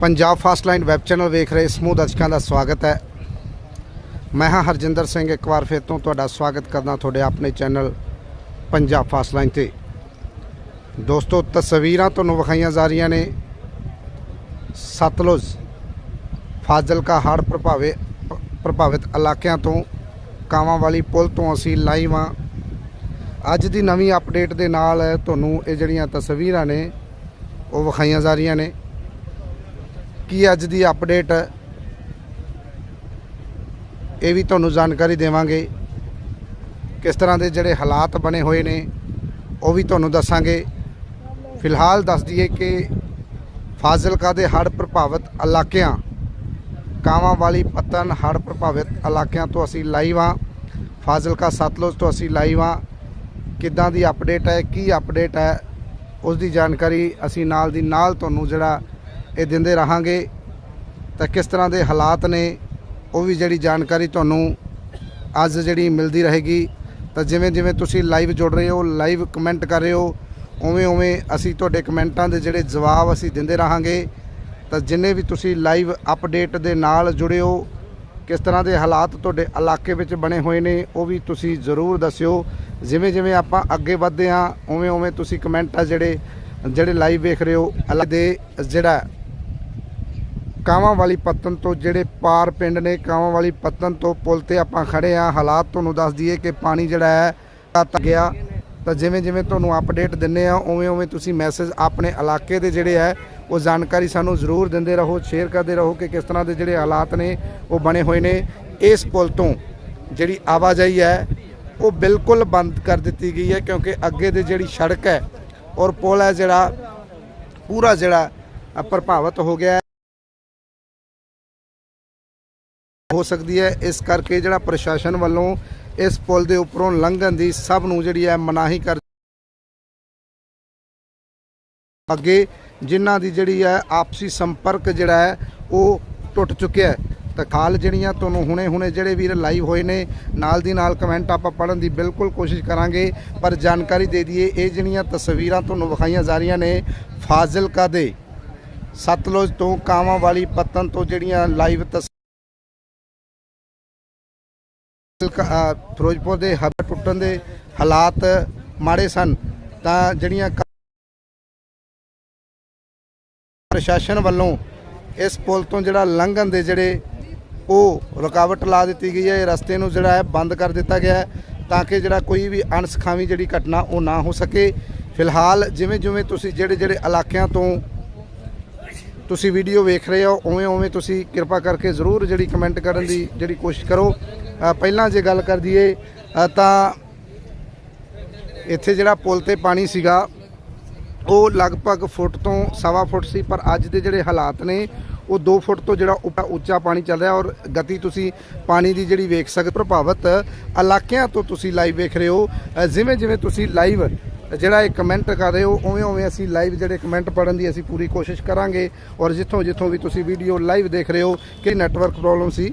Punjab fast line web channel ਵੇਖ ਰਹੇ ਸਮੂਹ ਦਰਸ਼ਕਾਂ ਦਾ ਸਵਾਗਤ ਹੈ। ਮੈਂ ਹਾਂ ਹਰਜਿੰਦਰ ਸਿੰਘ, ਇੱਕ ਵਾਰ ਫਿਰ ਤੋਂ ਤੁਹਾਡਾ ਸਵਾਗਤ ਕਰਦਾ ਤੁਹਾਡੇ ਆਪਣੇ ਚੈਨਲ ਪੰਜਾਬ ਫਾਸਟ ਲਾਈਨ ਤੇ। ਦੋਸਤੋ, ਤਸਵੀਰਾਂ ਤੁਹਾਨੂੰ ਵਿਖਾਈਆਂ ਜਾ ਰਹੀਆਂ ਨੇ। ਸਤਲੁਜ ਫਾਜ਼ਿਲਕਾ ਹੜ੍ਹ ਪ੍ਰਭਾਵੇ ਪ੍ਰਭਾਵਿਤ ਇਲਾਕਿਆਂ ਤੋਂ ਕਾਵਾਂ ਵਾਲੀ ਪੁਲ ਤੋਂ ਅਸੀਂ ਲਾਈਵ ਹਾਂ। ਅੱਜ ਦੀ ਨਵੀਂ ਅਪਡੇਟ ਦੇ ਨਾਲ ਤੁਹਾਨੂੰ ਇਹ ਜਿਹੜੀਆਂ ਤਸਵੀਰਾਂ ਨੇ, ਉਹ ਵਿਖਾਈਆਂ ਜਾ ਰਹੀਆਂ ਨੇ। ਕੀ ਅੱਜ ਦੀ ਅਪਡੇਟ ਇਹ ਵੀ ਤੁਹਾਨੂੰ ਜਾਣਕਾਰੀ ਦੇਵਾਂਗੇ। ਕਿਸ ਤਰ੍ਹਾਂ ਦੇ ਜਿਹੜੇ ਹਾਲਾਤ ਬਣੇ ਹੋਏ ਨੇ, ਉਹ ਵੀ ਤੁਹਾਨੂੰ ਦੱਸਾਂਗੇ। ਫਿਲਹਾਲ ਦੱਸ ਦਈਏ ਕਿ ਫਾਜ਼ਿਲਕਾ ਦੇ ਹੜ੍ਹ ਪ੍ਰਭਾਵਿਤ ਇਲਾਕਿਆਂ, ਕਾਵਾਂ ਵਾਲੀ ਪਤਨ ਹੜ੍ਹ ਪ੍ਰਭਾਵਿਤ ਇਲਾਕਿਆਂ ਤੋਂ ਅਸੀਂ ਲਾਈਵ ਹਾਂ। ਫਾਜ਼ਿਲਕਾ ਸਤਲੁਜ ਤੋਂ ਅਸੀਂ ਲਾਈਵ ਹਾਂ। ਕਿੱਦਾਂ ਦੀ ਅਪਡੇਟ ਹੈ, ਕੀ ਅਪਡੇਟ ਹੈ, ਉਸ ਦੀ ਜਾਣਕਾਰੀ ਅਸੀਂ ਨਾਲ ਦੀ ਨਾਲ ਤੁਹਾਨੂੰ ਜਿਹੜਾ ਇਹ ਦਿੰਦੇ ਰਹਾਂਗੇ ਤਾਂ ਕਿਸ ਤਰ੍ਹਾਂ ਦੇ ਹਾਲਾਤ ਨੇ, ਉਹ ਵੀ ਜਿਹੜੀ ਜਾਣਕਾਰੀ ਤੁਹਾਨੂੰ ਅੱਜ ਜਿਹੜੀ ਮਿਲਦੀ ਰਹੇਗੀ। ਤਾਂ ਜਿਵੇਂ ਜਿਵੇਂ ਤੁਸੀਂ ਲਾਈਵ ਜੁੜ ਰਹੇ ਹੋ ਲਾਈਵ ਕਮੈਂਟ ਕਰ ਰਹੇ ਹੋ, ਉਵੇਂ ਉਵੇਂ ਅਸੀਂ ਤੁਹਾਡੇ ਕਮੈਂਟਾਂ ਦੇ ਜਿਹੜੇ ਜਵਾਬ ਅਸੀਂ ਦਿੰਦੇ ਰਹਾਂਗੇ। ਤਾਂ ਜਿੰਨੇ ਵੀ ਤੁਸੀਂ ਲਾਈਵ ਅਪਡੇਟ ਦੇ ਨਾਲ ਜੁੜਿਓ ਕਿਸ ਤਰ੍ਹਾਂ ਦੇ ਹਾਲਾਤ ਤੁਹਾਡੇ ਇਲਾਕੇ ਵਿੱਚ ਬਣੇ ਹੋਏ ਨੇ, ਉਹ ਵੀ ਤੁਸੀਂ ਜ਼ਰੂਰ ਦੱਸਿਓ। ਜਿਵੇਂ ਜਿਵੇਂ ਆਪਾਂ ਅੱਗੇ ਵਧਦੇ ਹਾਂ, ਉਵੇਂ ਉਵੇਂ ਤੁਸੀਂ ਕਮੈਂਟ ਆ ਜਿਹੜੇ ਜਿਹੜੇ ਲਾਈਵ ਵੇਖ ਰਹੇ ਹੋ ਅਲੱਗ ਦੇ ਜਿਹੜਾ ਕਾਵਾਂ ਵਾਲੀ ਪੱਤਨ ਤੋਂ ਜਿਹੜੇ ਪਾਰ ਪਿੰਡ ਨੇ ਕਾਵਾਂ ਵਾਲੀ ਪੱਤਨ ਤੋਂ ਪੁਲ ਤੇ ਆਪਾਂ ਖੜੇ ਆ। ਹਾਲਾਤ ਤੁਹਾਨੂੰ ਦੱਸ ਦਈਏ ਕਿ ਪਾਣੀ ਜਿਹੜਾ ਹੈ ਤੱਕ ਗਿਆ। ਤਾਂ ਜਿਵੇਂ ਜਿਵੇਂ ਤੁਹਾਨੂੰ ਅਪਡੇਟ ਦਿੰਨੇ ਆ, ਉਵੇਂ ਉਵੇਂ ਤੁਸੀਂ ਮੈਸੇਜ ਆਪਣੇ ਇਲਾਕੇ ਦੇ ਜਿਹੜੇ ਹੈ, ਉਹ ਜਾਣਕਾਰੀ ਸਾਨੂੰ ਜ਼ਰੂਰ ਦਿੰਦੇ ਰਹੋ ਸ਼ੇਅਰ ਕਰਦੇ ਰਹੋ ਕਿ ਕਿਸ ਤਰ੍ਹਾਂ ਦੇ ਜਿਹੜੇ ਹਾਲਾਤ ਨੇ, ਉਹ ਬਣੇ ਹੋਏ ਨੇ। ਇਸ ਪੁਲ ਤੋਂ ਜਿਹੜੀ ਆਵਾਜਾਈ ਹੈ, ਉਹ ਬਿਲਕੁਲ ਬੰਦ ਕਰ ਦਿੱਤੀ ਗਈ ਹੈ, ਕਿਉਂਕਿ ਅੱਗੇ ਦੇ ਜਿਹੜੀ ਸੜਕ ਹੈ ਔਰ ਪੁਲ ਹੈ ਜਿਹੜਾ, ਪੂਰਾ ਜਿਹੜਾ ਪ੍ਰਭਾਵਿਤ ਹੋ ਗਿਆ ਹੋ ਸਕਦੀ ਹੈ। ਇਸ ਕਰਕੇ ਜਿਹੜਾ ਪ੍ਰਸ਼ਾਸਨ ਵੱਲੋਂ ਇਸ ਪੁਲ ਦੇ ਉੱਪਰੋਂ ਲੰਘਣ ਦੀ ਸਭ ਨੂੰ ਜਿਹੜੀ ਹੈ ਮਨਾਹੀ ਕਰ ਅੱਗੇ ਜਿਨ੍ਹਾਂ ਦੀ ਜਿਹੜੀ ਹੈ ਆਪਸੀ ਸੰਪਰਕ ਜਿਹੜਾ ਹੈ ਉਹ ਟੁੱਟ ਚੁੱਕਿਆ ਹੈ। ਤਾਂ ਖਾਲ ਜਿਹੜੀਆਂ ਤੁਹਾਨੂੰ ਹੁਣੇ ਹੁਣੇ ਜਿਹੜੇ ਵੀਰ ਲਾਈਵ ਹੋਏ ਨੇ, ਨਾਲ ਦੀ ਨਾਲ ਕਮੈਂਟ ਆਪਾਂ ਪੜਨ ਦੀ ਬਿਲਕੁਲ ਕੋਸ਼ਿਸ਼ ਕਰਾਂਗੇ, ਪਰ ਜਾਣਕਾਰੀ ਦੇ ਦਈਏ, ਇਹ ਜਿਹੜੀਆਂ ਤਸਵੀਰਾਂ ਤੁਹਾਨੂੰ ਵਿਖਾਈਆਂ ਜਾ ਰਹੀਆਂ ਨੇ ਫਾਜ਼ਿਲਕਾ ਦੇ ਸਤਲੁਜ ਤੋਂ ਕਾਵਾਂ ਵਾਲੀ ਪੱਤਨ ਤੋਂ ਜਿਹੜੀਆਂ ਲਾਈਵ ਤਸ ਫਿਰੋਜ਼ਪੁਰ ਦੇ ਹੱਬ ਟੁੱਟਣ ਦੇ ਹਾਲਾਤ ਮਾੜੇ ਸਨ, ਤਾਂ ਜਿਹੜੀਆਂ ਪ੍ਰਸ਼ਾਸਨ ਵੱਲੋਂ ਇਸ ਪੁਲ ਤੋਂ ਜਿਹੜਾ ਲੰਘਣ ਦੇ ਜਿਹੜੇ ਉਹ ਰੁਕਾਵਟ ਲਾ ਦਿੱਤੀ ਗਈ ਹੈ, ਇਹ ਰਸਤੇ ਨੂੰ ਜਿਹੜਾ ਹੈ ਬੰਦ ਕਰ ਦਿੱਤਾ ਗਿਆ ਹੈ, ਤਾਂ ਕਿ ਜਿਹੜਾ ਕੋਈ ਵੀ ਅਣਸਖਾਵੀ ਜਿਹੜੀ ਘਟਨਾ ਉਹ ਨਾ ਹੋ ਸਕੇ। ਫਿਲਹਾਲ ਜਿਵੇਂ ਜਿਵੇਂ ਤੁਸੀਂ ਜਿਹੜੇ ਜਿਹੜੇ ਇਲਾਕਿਆਂ ਤੋਂ ਤੁਸੀਂ ਵੀਡੀਓ ਵੇਖ ਰਹੇ ਹੋ ਉਵੇਂ ਉਵੇਂ ਤੁਸੀਂ ਕਿਰਪਾ ਕਰਕੇ ਜ਼ਰੂਰ ਜਿਹੜੀ ਕਮੈਂਟ ਕਰਨ ਦੀ ਜਿਹੜੀ ਕੋਸ਼ਿਸ਼ ਕਰੋ। ਪਹਿਲਾਂ ਜੇ ਗੱਲ ਕਰ ਦਈਏ ਤਾਂ ਇੱਥੇ ਜਿਹੜਾ ਪੁਲ ਤੇ ਪਾਣੀ ਸੀਗਾ, ਉਹ ਲਗਭਗ ਫੁੱਟ ਤੋਂ ਸਵਾ ਫੁੱਟ ਸੀ, ਪਰ ਅੱਜ ਦੇ ਜਿਹੜੇ ਹਾਲਾਤ ਨੇ, ਉਹ 2 ਫੁੱਟ ਤੋਂ ਜਿਹੜਾ ਉੱਪਰ ਉੱਚਾ ਪਾਣੀ ਚੱਲ ਰਿਹਾ ਔਰ ਗਤੀ ਤੁਸੀਂ ਪਾਣੀ ਦੀ ਜਿਹੜੀ ਵੇਖ ਸਕਦੇ ਪ੍ਰਭਾਵਿਤ ਇਲਾਕਿਆਂ ਤੋਂ ਤੁਸੀਂ ਲਾਈਵ ਵੇਖ ਰਹੇ ਹੋ। ਜਿਵੇਂ ਜਿਵੇਂ ਤੁਸੀਂ ਲਾਈਵ ਜਿਹੜਾ ਇਹ ਕਮੈਂਟ ਕਰ ਰਹੇ ਹੋ ਉਵੇਂ ਉਵੇਂ ਅਸੀਂ ਲਾਈਵ ਜਿਹੜੇ ਕਮੈਂਟ ਪੜਨ ਦੀ ਅਸੀਂ ਪੂਰੀ ਕੋਸ਼ਿਸ਼ ਕਰਾਂਗੇ। ਔਰ ਜਿੱਥੋਂ ਜਿੱਥੋਂ ਵੀ ਤੁਸੀਂ ਵੀਡੀਓ ਲਾਈਵ ਦੇਖ ਰਹੇ ਹੋ ਕਿ ਨੈਟਵਰਕ ਪ੍ਰੋਬਲਮ ਸੀ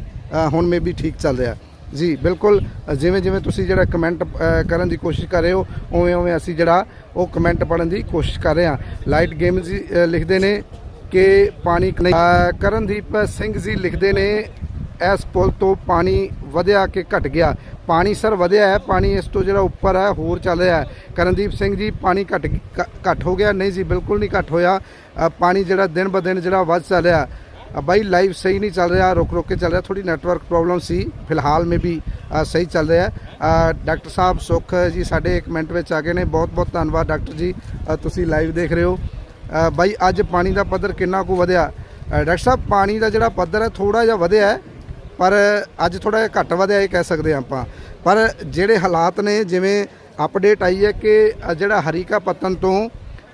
ਹੁਣ ਮੇ ਵੀ ਠੀਕ ਚੱਲ ਰਿਹਾ। ਜੀ, ਬਿਲਕੁਲ। ਜਿਵੇਂ ਜਿਵੇਂ ਤੁਸੀਂ ਜਿਹੜਾ ਕਮੈਂਟ ਕਰਨ ਦੀ ਕੋਸ਼ਿਸ਼ ਕਰ ਰਹੇ ਹੋ, ਉਵੇਂ ਉਵੇਂ ਅਸੀਂ ਜਿਹੜਾ ਉਹ ਕਮੈਂਟ ਪੜਨ ਦੀ ਕੋਸ਼ਿਸ਼ ਕਰ ਰਹੇ ਹਾਂ। ਲਾਈਟ ਗੇਮ ਜੀ ਲਿਖਦੇ ਨੇ ਕਿ ਪਾਣੀ ਕਰਨਦੀਪ ਸਿੰਘ ਜੀ ਲਿਖਦੇ ਨੇ, ਇਸ ਪੁਲ ਤੋਂ ਪਾਣੀ ਵਧਿਆ ਕਿ ਘਟ ਗਿਆ? ਪਾਣੀ ਸਰ ਵਧਿਆ ਹੈ, ਪਾਣੀ ਇਸ ਤੋਂ ਜਿਹੜਾ ਉੱਪਰ ਹੈ, ਹੋਰ ਚੱਲ ਰਿਹਾ ਹੈ। ਕਰਨਦੀਪ ਸਿੰਘ ਜੀ, ਪਾਣੀ ਘਟ, ਘ- ਘਟ ਹੋ ਗਿਆ? ਨਹੀਂ ਜੀ, ਬਿਲਕੁਲ ਨਹੀਂ ਘਟ ਹੋਇਆ। ਪਾਣੀ ਜਿਹੜਾ ਦਿਨ ਬ ਦਿਨ ਜਿਹੜਾ ਵੱਧ ਚੱਲ ਰਿਹਾ ਅ, ਬਾਈ ਲਾਈਵ ਸਹੀ ਨਹੀਂ ਚੱਲ ਰਿਹਾ ਰੁਕ ਰੁਕ ਕੇ ਚੱਲ ਰਿਹਾ ਥੋੜੀ ਨੈਟਵਰਕ ਪ੍ਰੋਬਲਮ ਸੀ ਫਿਲਹਾਲ ਮੇ ਵੀ ਸਹੀ ਚੱਲ ਰਿਹਾ ਹੈ। ਡਾਕਟਰ ਸਾਹਿਬ ਸੁਖ ਜੀ ਸਾਡੇ ਇੱਕ ਮਿੰਟ ਵਿੱਚ ਆ ਗਏ ਨੇ ਬਹੁਤ ਬਹੁਤ ਧੰਨਵਾਦ ਡਾਕਟਰ ਜੀ ਤੁਸੀਂ ਲਾਈਵ ਦੇਖ ਰਹੇ ਹੋ। ਅ, ਬਾਈ ਅੱਜ ਪਾਣੀ ਦਾ ਪੱਧਰ ਕਿੰਨਾ ਕੁ ਵਧਿਆ? ਡਾਕਟਰ ਸਾਹਿਬ ਪਾਣੀ ਦਾ ਜਿਹੜਾ ਪੱਧਰ ਹੈ ਥੋੜਾ ਜਿਹਾ ਵਧਿਆ ਹੈ ਪਰ ਅੱਜ ਥੋੜਾ ਜਿਹਾ ਘੱਟ ਵਧਿਆ ਇਹ ਕਹਿ ਸਕਦੇ ਹਾਂ ਆਪਾਂ। ਪਰ ਜਿਹੜੇ ਹਾਲਾਤ ਨੇ ਜਿਵੇਂ ਅਪਡੇਟ ਆਈ ਹੈ ਕਿ ਜਿਹੜਾ ਹਰੀਕਾ ਪਤਨ ਤੋਂ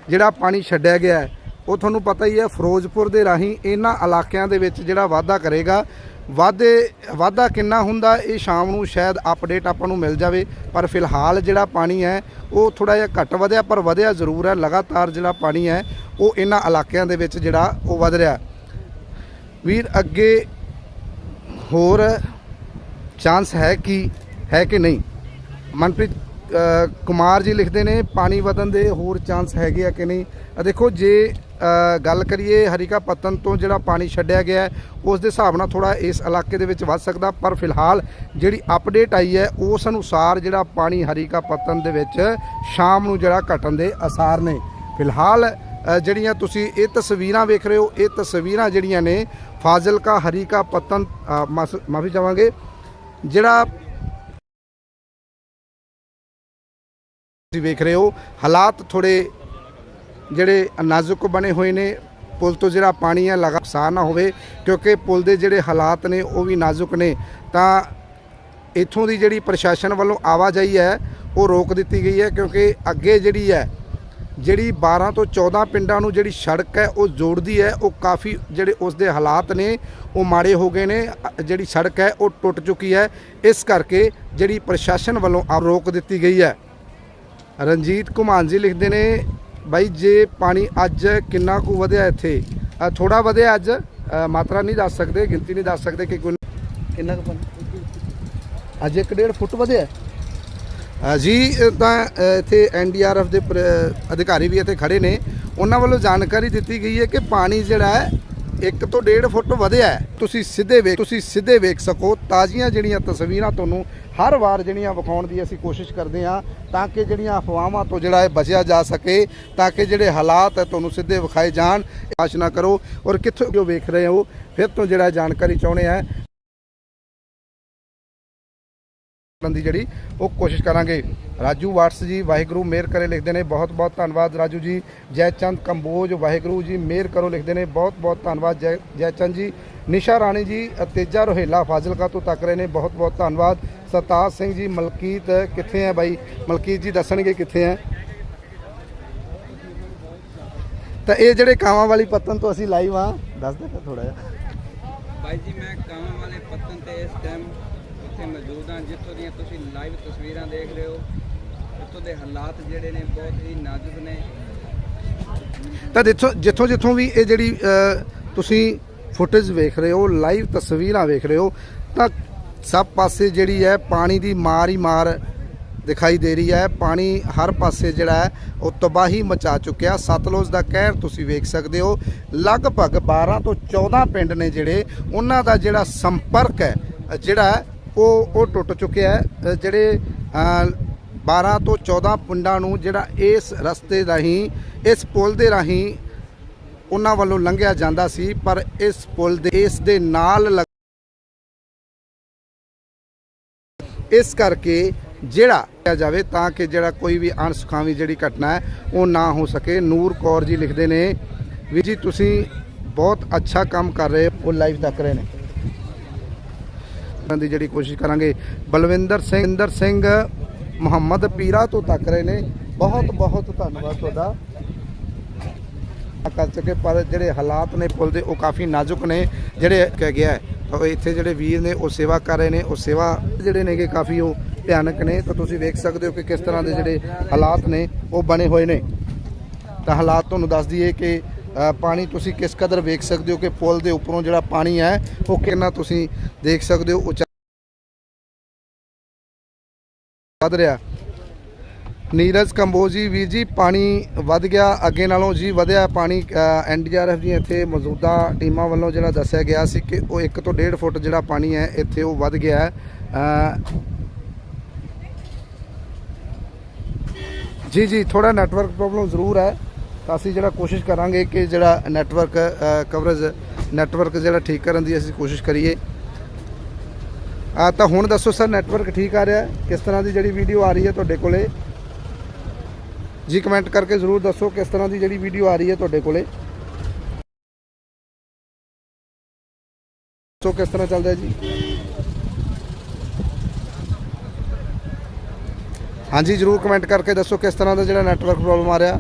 ਜਿਹੜਾ ਪਾਣੀ ਛੱਡਿਆ ਗਿਆ ਹੈ ਉਹ ਤੁਹਾਨੂੰ ਪਤਾ ਹੀ ਹੈ, ਫਿਰੋਜ਼ਪੁਰ ਦੇ ਰਾਹੀਂ ਇਹਨਾਂ ਇਲਾਕਿਆਂ ਦੇ ਵਿੱਚ ਜਿਹੜਾ ਵਾਧਾ ਕਰੇਗਾ, ਵਾਧੇ, ਵਾਧਾ ਕਿੰਨਾ ਹੁੰਦਾ ਇਹ ਸ਼ਾਮ ਨੂੰ ਸ਼ਾਇਦ ਅਪਡੇਟ ਆਪਾਂ ਨੂੰ ਮਿਲ ਜਾਵੇ, ਪਰ ਫਿਲਹਾਲ ਜਿਹੜਾ ਪਾਣੀ ਹੈ, ਉਹ ਥੋੜਾ ਜਿਹਾ ਘੱਟ ਵਧਿਆ, ਪਰ ਵਧਿਆ ਜ਼ਰੂਰ ਹੈ, ਲਗਾਤਾਰ ਜਿਹੜਾ ਪਾਣੀ ਹੈ, ਉਹ ਇਹਨਾਂ ਇਲਾਕਿਆਂ ਦੇ ਵਿੱਚ ਜਿਹੜਾ ਉਹ ਵਧ ਰਿਹਾ। ਵੀਰ, ਅੱਗੇ ਹੋਰ ਚਾਂਸ ਹੈ ਕਿ ਹੈ ਕਿ ਨਹੀਂ? ਮਨਪ੍ਰੀਤ ਕੁਮਾਰ ਜੀ ਲਿਖਦੇ ਨੇ, ਪਾਣੀ ਵਧਣ ਦੇ ਹੋਰ ਚਾਂਸ ਹੈਗੇ ਆ ਕਿ ਨਹੀਂ? ਅ ਦੇਖੋ, ਜੇ ਗੱਲ ਕਰੀਏ ਹਰੀਕਾ ਪੱਤਨ ਤੋਂ ਜਿਹੜਾ ਪਾਣੀ ਛੱਡਿਆ ਗਿਆ ਉਸ ਦੇ ਹਿਸਾਬ ਨਾਲ ਥੋੜਾ ਇਸ ਇਲਾਕੇ ਦੇ ਵਿੱਚ ਵੱਧ ਸਕਦਾ, ਪਰ ਫਿਲਹਾਲ ਜਿਹੜੀ ਅਪਡੇਟ ਆਈ ਹੈ, ਉਸ ਅਨੁਸਾਰ ਜਿਹੜਾ ਪਾਣੀ ਹਰੀਕਾ ਪੱਤਨ ਦੇ ਵਿੱਚ ਸ਼ਾਮ ਨੂੰ ਜਿਹੜਾ ਘਟਣ ਦੇ ਅਸਾਰ ਨੇ। ਫਿਲਹਾਲ ਜਿਹੜੀਆਂ ਤੁਸੀਂ ਇਹ ਤਸਵੀਰਾਂ ਵੇਖ ਰਹੇ ਹੋ, ਇਹ ਤਸਵੀਰਾਂ ਜਿਹੜੀਆਂ ਨੇ, ਫਾਜ਼ਿਲਕਾ ਹਰੀਕਾ ਪੱਤਨ ਮਾਫੀ ਚਾਹਾਂਗੇ, ਜਿਹੜਾ ਤੁਸੀਂ ਵੇਖ ਰਹੇ ਹੋ, ਹਾਲਾਤ ਥੋੜੇ ਜਿਹੜੇ ਨਾਜ਼ੁਕ ਬਣੇ ਹੋਏ ਨੇ, ਪੁਲ ਤੋਂ ਜਿਹੜਾ ਪਾਣੀ ਹੈ ਲਗਾਤਾਰ ਨਾ ਹੋਵੇ, ਕਿਉਂਕਿ ਪੁਲ ਦੇ ਜਿਹੜੇ ਹਾਲਾਤ ਨੇ, ਉਹ ਵੀ ਨਾਜ਼ੁਕ ਨੇ, ਤਾਂ ਇੱਥੋਂ ਦੀ ਜਿਹੜੀ ਪ੍ਰਸ਼ਾਸਨ ਵੱਲੋਂ ਆਵਾਜਾਈ ਹੈ, ਉਹ ਰੋਕ ਦਿੱਤੀ ਗਈ ਹੈ, ਕਿਉਂਕਿ ਅੱਗੇ ਜਿਹੜੀ ਹੈ, ਜਿਹੜੀ 12 ਤੋਂ 14 ਪਿੰਡਾਂ ਨੂੰ ਜਿਹੜੀ ਸੜਕ ਹੈ, ਉਹ ਜੋੜਦੀ ਹੈ, ਉਹ ਕਾਫੀ ਜਿਹੜੇ ਉਸ ਦੇ ਹਾਲਾਤ ਨੇ, ਉਹ ਮਾੜੇ ਹੋ ਗਏ ਨੇ, ਜਿਹੜੀ ਸੜਕ ਹੈ, ਉਹ ਟੁੱਟ ਚੁੱਕੀ ਹੈ, ਇਸ ਕਰਕੇ ਜਿਹੜੀ ਪ੍ਰਸ਼ਾਸਨ ਵੱਲੋਂ ਰੋਕ ਦਿੱਤੀ ਗਈ ਹੈ। ਰਣਜੀਤ ਕੁਮਾਨ ਜੀ ਲਿਖਦੇ ਨੇ ਬਾਈ ਜੇ ਪਾਣੀ ਅੱਜ ਕਿੰਨਾ ਕੁ ਵਧਿਆ ਇੱਥੇ? ਥੋੜਾ ਵਧਿਆ ਅੱਜ ਮਾਤਰਾ ਨਹੀਂ ਦੱਸ ਸਕਦੇ ਗਿਣਤੀ ਨਹੀਂ ਦੱਸ ਸਕਦੇ ਕਿ ਕਿੰਨਾ ਕੁ ਪਾਣੀ? ਅੱਜ 1.5 ਫੁੱਟ ਵਧਿਆ ਅ, ਜੀ ਅ, ਤਾਂ ਅ, ਇੱਥੇ ਐਨਡੀਆਰਐਫ ਦੇ ਪ੍ਰ- ਅਧਿਕਾਰੀ ਵੀ ਇੱਥੇ ਖੜੇ ਨੇ। ਉਹਨਾਂ ਵੱਲੋਂ ਜਾਣਕਾਰੀ ਦਿੱਤੀ ਗਈ ਹੈ ਕਿ ਪਾਣੀ ਜਿਹੜਾ ਹੈ 1 ਤੋਂ 1.5 ਫੁੱਟ ਵਧਿਆ ਤੁਸੀਂ ਸਿੱਧੇ ਵੇਖ ਤੁਸੀਂ ਸਿੱਧੇ ਵੇਖ ਸਕੋ, ਤਾਜ਼ੀਆਂ ਜਿਹੜੀਆਂ ਤਸਵੀਰਾਂ ਤੁਹਾਨੂੰ ਹਰ ਵਾਰ ਜਿਹੜੀਆਂ ਵਿਖਾਉਣ ਦੀ ਅਸੀਂ ਕੋਸ਼ਿਸ਼ ਕਰਦੇ ਹਾਂ ਤਾਂ ਕਿ ਜਿਹੜੀਆਂ ਅਫਵਾਹਾਂ ਤੋਂ ਜਿਹੜਾ ਇਹ ਬਚਿਆ ਜਾ ਸਕੇ, ਤਾਂ ਕਿ ਜਿਹੜੇ ਹਾਲਾਤ ਹੈ ਤੁਹਾਨੂੰ ਸਿੱਧੇ ਵਿਖਾਏ ਜਾਣ। ਆਸ਼ ਨਾ ਕਰੋ ਔਰ ਕਿੱਥੋਂ ਜੋ ਵੇਖ ਰਹੇ ਹੋ, ਫਿਰ ਤੋਂ ਜਿਹੜਾ ਜਾਣਕਾਰੀ ਚਾਹੁੰਦੇ ਆ ਕਰਨ ਦੀ ਜਿਹੜੀ ਉਹ ਕੋਸ਼ਿਸ਼ ਕਰਾਂਗੇ। ਰਾਜੂ ਵਾਟਸ ਜੀ, ਵਾਹਿਗੁਰੂ ਮਿਹਰ ਕਰੇ ਲਿਖਦੇ ਨੇ। ਬਹੁਤ ਬਹੁਤ ਧੰਨਵਾਦ ਰਾਜੂ ਜੀ। ਜੈਚੰਦ ਕੰਬੋਜ, ਵਾਹਿਗੁਰੂ ਜੀ ਮਿਹਰ ਕਰੋ ਲਿਖਦੇ ਨੇ। ਬਹੁਤ ਬਹੁਤ ਧੰਨਵਾਦ ਜੈ ਜੈਚੰਦ ਜੀ। ਨਿਸ਼ਾ ਰਾਣੀ ਜੀ ਤੇਜਾ ਰੋਹੇਲਾ ਫਾਜ਼ਿਲਕਾ ਤੋਂ ਤੱਕ ਰਹੇ ਨੇ। ਬਹੁਤ ਬਹੁਤ ਧੰਨਵਾਦ। ਸਰਤਾਜ ਸਿੰਘ ਜੀ, ਮਲਕੀਤ ਕਿੱਥੇ ਹੈ ਬਾਈ? ਮਲਕੀਤ ਜੀ ਦੱਸਣਗੇ ਕਿੱਥੇ ਹੈ। ਤਾਂ ਇਹ ਜਿਹੜੇ ਕਾਵਾਂ ਵਾਲੀ ਪੱਤਨ ਤੋਂ ਅਸੀਂ ਲਾਈਵ ਆ ਦੱਸ ਦੇ ਥੋੜਾ ਜਿਹਾ। ਬਾਈ ਜੀ, ਮੈਂ ਕਾਵਾਂ ਵਾਲੇ ਪੱਤਨ ਤੇ ਇਸ ਟਾਈਮ ਉੱਥੇ ਮੌਜੂਦ ਹਾਂ, ਜਿੱਥੋਂ ਦੀਆਂ ਤੁਸੀਂ ਲਾਈਵ ਤਸਵੀਰਾਂ ਦੇਖ ਰਹੇ ਹੋ। ਉੱਥੋਂ ਦੇ ਹਾਲਾਤ ਜਿਹੜੇ ਨੇ ਬਹੁਤ ਹੀ ਨਾਜ਼ੁਕ ਨੇ। ਤਾਂ ਜਿੱਥੋਂ ਜਿੱਥੋਂ ਜਿੱਥੋਂ ਵੀ ਇਹ ਜਿਹੜੀ ਤੁਸੀਂ ਫੁਟੇਜ ਵੇਖ ਰਹੇ ਹੋ, ਲਾਈਵ ਤਸਵੀਰਾਂ ਵੇਖ ਰਹੇ ਹੋ, ਤਾਂ ਸਭ ਪਾਸੇ ਜਿਹੜੀ ਹੈ ਪਾਣੀ ਦੀ ਮਾਰ ਹੀ ਮਾਰ ਦਿਖਾਈ ਦੇ ਰਹੀ ਹੈ। ਪਾਣੀ ਹਰ ਪਾਸੇ ਜਿਹੜਾ ਹੈ ਉਹ ਤਬਾਹੀ ਮਚਾ ਚੁੱਕਿਆ। ਸਤਲੁਜ ਦਾ ਕਹਿਰ ਤੁਸੀਂ ਵੇਖ ਸਕਦੇ ਹੋ। ਲਗਭਗ 12 ਤੋਂ 14 ਪਿੰਡ ਨੇ ਜਿਹੜੇ ਉਹਨਾਂ ਦਾ ਜਿਹੜਾ ਸੰਪਰਕ ਹੈ, ਜਿਹੜਾ ਉਹ ਉਹ ਟੁੱਟ ਚੁੱਕਿਆ ਹੈ। ਜਿਹੜੇ 12 ਤੋਂ 14 ਪਿੰਡਾਂ ਨੂੰ ਜਿਹੜਾ ਇਸ ਰਸਤੇ ਰਾਹੀਂ, ਇਸ ਪੁਲ ਦੇ ਰਾਹੀਂ ਉਹਨਾਂ ਵੱਲੋਂ ਲੰਘਿਆ ਜਾਂਦਾ ਸੀ, ਪਰ ਇਸ ਪੁਲ ਦੇ, ਇਸ ਦੇ ਨਾਲ ਲੱਗ- ਇਸ ਕਰਕੇ ਜਿਹੜਾ ਕਿਹਾ ਜਾਵੇ ਤਾਂ ਕਿ ਜਿਹੜਾ ਕੋਈ ਵੀ ਅਣਸੁਖਾਵੀ ਜਿਹੜੀ ਘਟਨਾ ਹੈ, ਉਹ ਨਾ ਹੋ ਸਕੇ। ਨੂਰ ਕੌਰ ਜੀ ਲਿਖਦੇ ਨੇ ਵੀ ਜੀ, ਤੁਸੀਂ ਬਹੁਤ ਅੱਛਾ ਕੰਮ ਕਰ ਰਹੇ ਹੋ, ਉਹ ਲਾਈਵ ਤੱਕ ਰਹੇ ਨੇ। ਕਰਨ ਦੀ ਜਿਹੜੀ ਕੋਸ਼ਿਸ਼ ਕਰਾਂਗੇ, ਬਲਵਿੰਦਰ ਸਿੰਘ ਇੰਦਰ ਸਿੰਘ ਮੁਹੰਮਦ ਪੀਰਾ ਤੋਂ ਤੱਕ ਰਹੇ ਨੇ। ਬਹੁਤ ਬਹੁਤ ਧੰਨਵਾਦ ਤੁਹਾਡਾ। ਕਰ ਚੁੱਕੇ, ਪਰ ਜਿਹੜੇ ਹਾਲਾਤ ਨੇ ਪੁਲ ਦੇ, ਉਹ ਕਾਫੀ ਨਾਜ਼ੁਕ ਨੇ। ਜਿਹੜੇ ਕਹਿ ਗਿਆ ਤਾਂ ਇੱਥੇ ਜਿਹੜੇ ਵੀਰ ਨੇ, ਉਹ ਸੇਵਾ ਕਰ ਰਹੇ ਨੇ। ਉਹ ਸੇਵਾ ਜਿਹੜੇ ਨੇਗੇ, ਕਾਫੀ ਉਹ ਭਿਆਨਕ ਨੇ। ਤਾਂ ਤੁਸੀਂ ਵੇਖ ਸਕਦੇ ਹੋ ਕਿ ਕਿਸ ਤਰ੍ਹਾਂ ਦੇ ਜਿਹੜੇ ਹਾਲਾਤ ਨੇ, ਉਹ ਬਣੇ ਹੋਏ ਨੇ। ਤਾਂ ਹਾਲਾਤ ਤੁਹਾਨੂੰ ਦੱਸ ਦਈਏ ਕਿ ਪਾਣੀ ਤੁਸੀਂ ਕਿਸ ਕਦਰ ਵੇਖ ਸਕਦੇ ਹੋ ਕਿ ਪੁਲ ਦੇ ਉੱਪਰੋਂ ਜਿਹੜਾ ਪਾਣੀ ਹੈ, ਉਹ ਕਿੰਨਾ ਤੁਸੀਂ ਦੇਖ ਸਕਦੇ ਹੋ ਵੱਧ ਰਿਹਾ। ਨੀਰਜ ਕੰਬੋਜੀ ਵੀਰ ਜੀ, ਪਾਣੀ ਵੱਧ ਗਿਆ। ਅੱਗੇ ਨਾਲੋਂ ਜੀ ਵਧਿਆ ਪਾਣੀ ਐਨਡੀਆਰਐਫ ਦੀਆਂ ਇੱਥੇ ਮੌਜੂਦਾ ਟੀਮਾਂ ਵੱਲੋਂ ਜਿਹੜਾ ਦੱਸਿਆ ਗਿਆ ਸੀ ਕਿ ਉਹ 1 ਤੋਂ 1.5 ਫੁੱਟ ਜਿਹੜਾ ਪਾਣੀ ਹੈ, ਇੱਥੇ ਉਹ ਵੱਧ ਗਿਆ ਹੈ। ਜੀ ਜੀ ਥੋੜਾ ਨੈਟਵਰਕ ਪ੍ਰੋਬਲਮ ਜ਼ਰੂਰ ਹੈ। ਤਾਂ ਅਸੀਂ ਜਿਹੜਾ ਕੋਸ਼ਿਸ਼ ਕਰਾਂਗੇ ਕਿ ਜਿਹੜਾ ਨੈਟਵਰਕ ਕਵਰੇਜ ਨੈਟਵਰਕ ਜਿਹੜਾ ਠੀਕ ਕਰਨ ਦੀ ਅਸੀਂ ਕੋਸ਼ਿਸ਼ ਕਰੀਏ। ਆ ਤਾਂ ਹੁਣ ਦੱਸੋ ਸਰ ਨੈਟਵਰਕ ਠੀਕ ਆ ਰਿਹਾ ਹੈ? ਕਿਸ ਤਰ੍ਹਾਂ ਦੀ ਜਿਹੜੀ ਵੀਡੀਓ ਆ ਰਹੀ ਹੈ ਤੁਹਾਡੇ ਕੋਲੇ? ਜੀ ਕਮੈਂਟ ਕਰਕੇ ਜ਼ਰੂਰ ਦੱਸੋ ਕਿਸ ਤਰ੍ਹਾਂ ਦੀ ਜਿਹੜੀ ਵੀਡੀਓ ਆ ਰਹੀ ਹੈ ਤੁਹਾਡੇ ਕੋਲੇ? ਸੋ ਕਿਸ ਤਰ੍ਹਾਂ ਚੱਲਦਾ ਜੀ? ਹਾਂਜੀ, ਜਰੂਰ ਕਮੈਂਟ ਕਰਕੇ ਦੱਸੋ ਕਿਸ ਤਰ੍ਹਾਂ ਦਾ ਜਿਹੜਾ ਨੈਟਵਰਕ ਪ੍ਰੋਬਲਮ ਆ ਰਿਹਾ।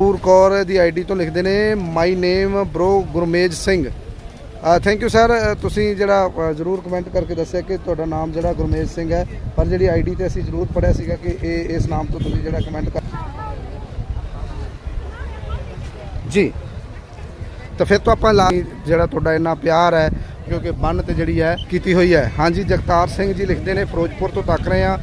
ਨੂਰ ਕੌਰ ਦੀ ਆਈਡੀ ਤੋਂ ਲਿਖਦੇ ਨੇ my name bro Gurmej Singh. Thank you sir ਤੁਸੀਂ ਜਿਹੜਾ ਜ਼ਰੂਰ ਕਮੈਂਟ ਕਰਕੇ ਦੱਸਿਆ ਕਿ ਤੁਹਾਡਾ ਨਾਮ ਜਿਹੜਾ ਗੁਰਮੇਜ ਸਿੰਘ ਹੈ, ਪਰ ਜਿਹੜੀ ਆਈਡੀ ਤੇ ਅਸੀਂ ਜ਼ਰੂਰ ਪੜਿਆ ਸੀਗਾ ਕਿ ਇਹ, ਇਸ ਨਾਮ ਤੋਂ ਤੁਸੀਂ ਜਿਹੜਾ ਕਮੈਂਟ ਕਰ ਜੀ। ਤਾਂ ਫਿਰ ਤੋਂ ਆਪਾਂ ਲਾ ਜਿਹੜਾ ਤੁਹਾਡਾ ਇੰਨਾ ਪਿਆਰ ਹੈ, ਕਿਉਂਕਿ ਬੰਨ ਤੇ ਜਿਹੜੀ ਹੈ, ਕੀਤੀ ਹੋਈ ਹੈ। ਹਾਂਜੀ, ਜਗਤਾਰ ਸਿੰਘ ਜੀ ਲਿਖਦੇ ਨੇ, ਫਿਰੋਜ਼ਪੁਰ ਤੋਂ ਤੱਕ ਰਹੇ ਆ